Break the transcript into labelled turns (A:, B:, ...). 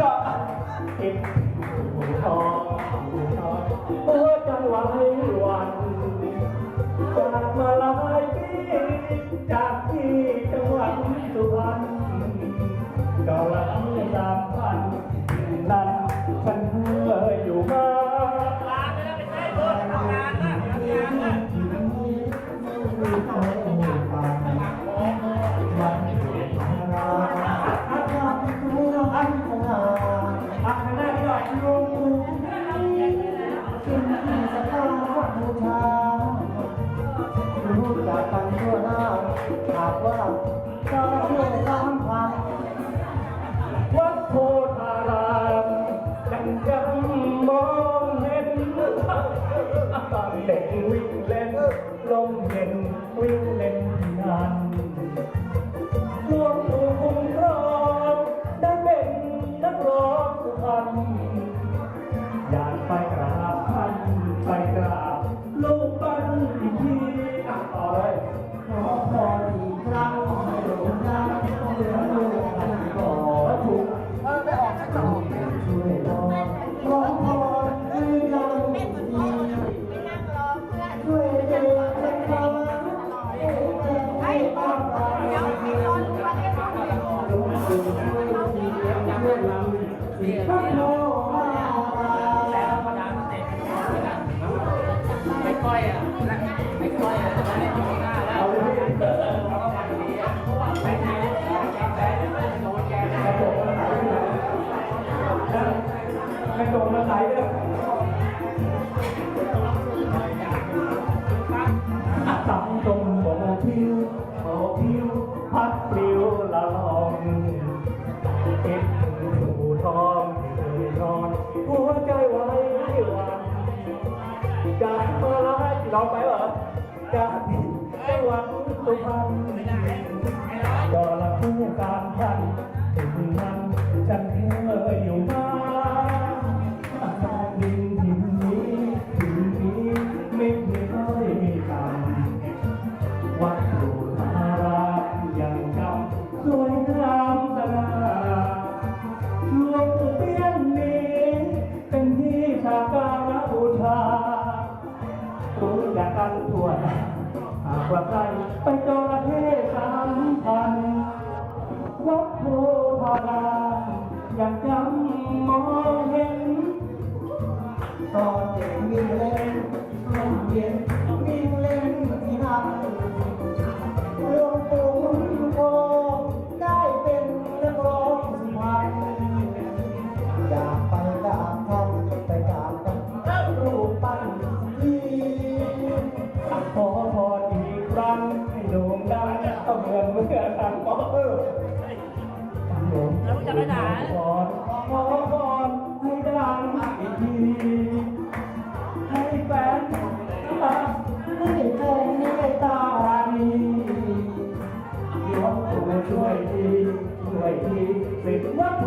A: ก็เป็
B: นผู้ทองผู้ทองเมื่อใจวัน
A: วัน
C: จากมาหลายปีจากที่จัง
B: หวัดสุพรรณ
D: ก็หลังสามพัน
B: นั้นฉัน
D: เด็กวิ่งเล่น
B: ลมเย็นวิ่
C: งเล่น ไม่ค่อยอะไม่ค่อยอะไม่ค่อยหน้าแล้ว
A: เขา
C: ก็มาดีอะเพรว่าไปไหนแกแพ้โดนแก
A: แพ้ กระจกมาใส่เนี่ย สูงด้จะต้องเงินเมื่อทางก็ออทางหลวงแล้วจะไปไหนขอขอให้ดังอีกทีให้แฟนให้แฟนให้ตาดียงตัวช่วยทีช่วยทีสิบวัดโพ